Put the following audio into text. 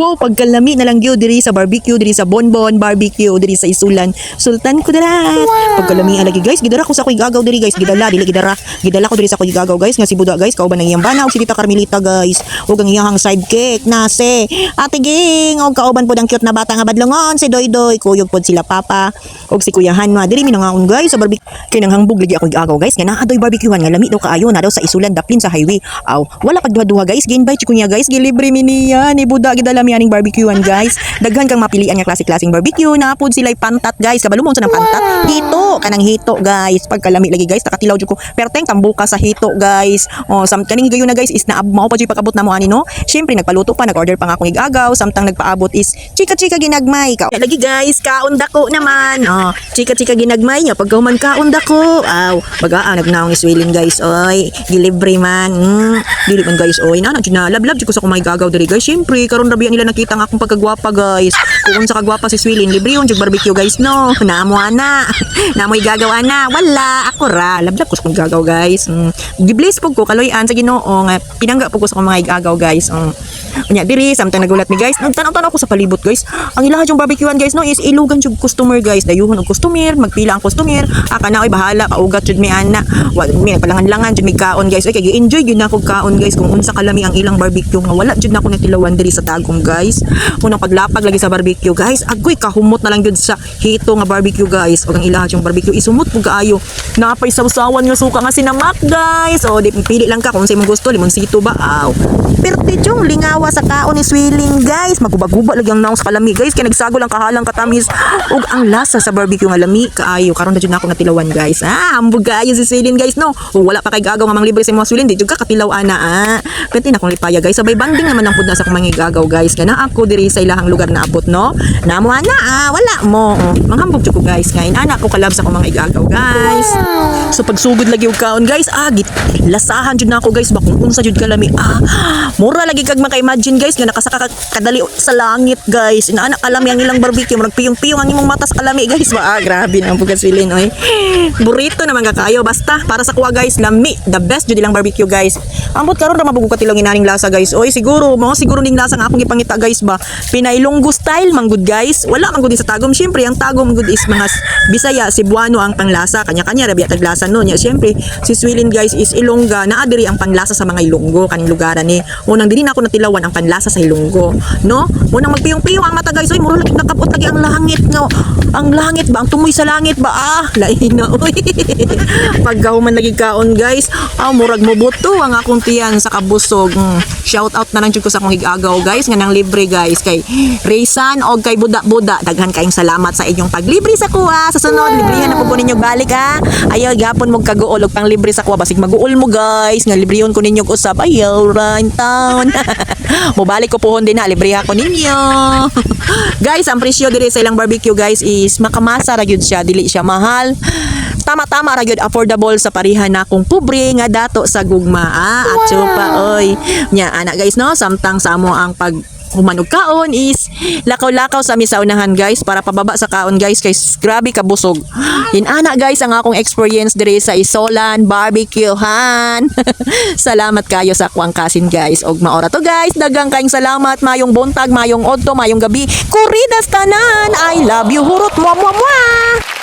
Wow, pagkalami na lang gyud diri sa barbecue, diri sa Bonbon Barbecue, diri sa Isulan. Sultan Kudarat. Pagkalami alagi guys, gidara ko sa koy gagaw diri guys, gidala dili gidara. Gidala ko diri sa koy gagaw guys, nga si Buda guys, kauban ng iyang bana og si Tita Carmelita guys. Ug ang iyang sidekick na si Ate Ging og kauban pod ang cute na bata nga badlongon si Doydoy, kuyog pod sila papa og si Kuya Hanma. Diri mi nangaon guys sa barbecue. Kay nang hangbog lagi ako gagaw guys, nga naa doy barbecuehan nga lami daw kaayo na daw sa Isulan daplin sa highway. Aw, wala pag duha guys, gi-invite ko niya guys, gilibre mi niya ni Buda gidala mi aning barbecuehan guys. Daghan kang mapilian nga klase-klaseng barbecue, napod sila'y pantat guys, kabalumon sa ng pantat. Hito, kanang hito guys. Pagkalami lagi guys, takatilaw jud ko. Perteng tambuka sa hito guys. Oh, sam kaning gayon na guys is na mao pa jud pag-abot na mo ani no. Syempre nagpaluto pa, nag-order pa nga akong igagaw, samtang nagpaabot is chika-chika ginagmay ka. Lagi guys, kaunda ko naman. Oh, chika-chika ginagmay niya pagkahuman kaunda ko. Aw, baga ah, nagnaong iswilin guys. Oy, gilibre man. Mm, dili man guys. Oy, na na lablab jud ko sa kumay gagaw diri guys. Syempre karon ra biya nila nakita nga akong pagkagwapa guys. Kung sa kagwapa si Swilin, libre yun jud barbecue guys no. Namo ana. Namoy gagaw ana. Wala ako ra. Lablab ko sa kong gagaw guys. Mm. Gibless pug ko kaloy-an sa Ginoo nga pinangga pug ko sa kong mga igagaw guys. Mm. Unya diri samtang nagulat mi guys. Nagtanaw-tanaw ko sa palibot guys. Ang ilaha yung barbecuean guys no is ilugan jud customer guys. Dayuhon og customer, magpila ang customer. Aka na oy bahala paugat jud mi ana. Wa mi nagpalangan-langan jud mi kaon guys. Oy kay enjoy gyud na ako kaon guys kung unsa kalami ang ilang barbecue nga wala jud na ako natilawan diri sa tagom guys. Unang paglapag lagi sa barbecue guys. Agoy kahumot na lang jud sa hito nga barbecue guys. Og ang ilaha yung barbecue isumot pug kaayo. Napay sawsawan nga suka nga sinamak guys. O di pili lang ka kung sa imong gusto limonsito ba. Aw. Perti yung lingawa sa kaon ni Swilling guys. Maguba-guba lagi ang naong sa kalami guys. Kaya nagsago lang kahalang katamis. Ug ang lasa sa barbecue nga lami kaayo. Karon na jud na ako natilawan guys. Ah, ambog kaayo si Swilling guys no. Ug wala pa kay gagaw nga manglibre sa mga Swilling. Di jud ka katilaw ana ah. Perti na akong lipaya guys. Sabay banding naman ang pud na sa akong guys. Kana ako diri sa ilahang lugar na abot no. Namo ana ah. Wala mo. Oh. Manghambog jud ko guys. Ngayon ana ko kalab sa akong mga igagaw guys. So pagsugod lagi og kaon guys. Ah, lasahan jud na ako guys. Bakong unsa jud kalami. Ah, mura lagi kag maka-imagine guys nga nakasaka ka kadali sa langit guys. Inaana kalami ang ilang barbecue. Murag piyong-piyong ang imong mata sa kalami guys. Ba, ah, grabe na ang pagkasilin oy. Burrito naman ka kayo basta para sa kuha guys lami the best jud ilang barbecue guys. Ambot karon ra mabugo katilong inaning lasa guys. Oy siguro mo siguro ning lasa nga akong ipangita guys ba. Pinailonggo style man good guys. Wala man good sa tagom. Syempre ang tagom good is mga Bisaya, Cebuano ang panglasa. Kanya-kanya ra biya taglasa no. Nya syempre si Swilin guys is Ilongga na adiri ang panlasa sa mga Ilonggo kaning lugaran ni. Unang dili na ako natilawan ang panlasa sa Ilonggo, no? Unang magpiyong-piyong ang mata guys. Oy, mura lagi nakapot lagi ang langit nga. Ang langit ba? Ang tumoy sa langit ba? Ah, lain na oy. Paggahuman lagi kaon guys. Ah, murag mo buto ang akong tiyan sa kabusog. Mm. Shout out na lang jud ko sa akong higagaw guys nga nang libre guys kay Raysan og kay Buda Buda. Daghan kayong salamat sa inyong paglibre sa kuha. Sa sunod librihan na po ninyo balik ha. Ayaw gapon mo kaguol og panglibre sa kuha basig maguol mo guys nga librehon ko ninyo og usab. Ayaw ra in town. Mobalik ko pohon din na libriha ko ninyo. guys, ang presyo diri sa ilang barbecue guys is makamasa ra gyud siya, dili siya mahal. Tama-tama ra gyud affordable sa parihan na kung pobre nga dato sa gugma. Ah, at pa oy. Nya ana guys no, samtang sa amo ang pag humanog kaon is lakaw-lakaw sa misaunahan guys para pababa sa kaon guys kay grabe ka busog. Inana guys ang akong experience diri sa Isolan Barbecue han. salamat kayo sa akwang kasin guys. Og maora to guys, dagang kaayong salamat mayong buntag, mayong odto, mayong gabi. Kuridas tanan. I love you hurot mo mo mo.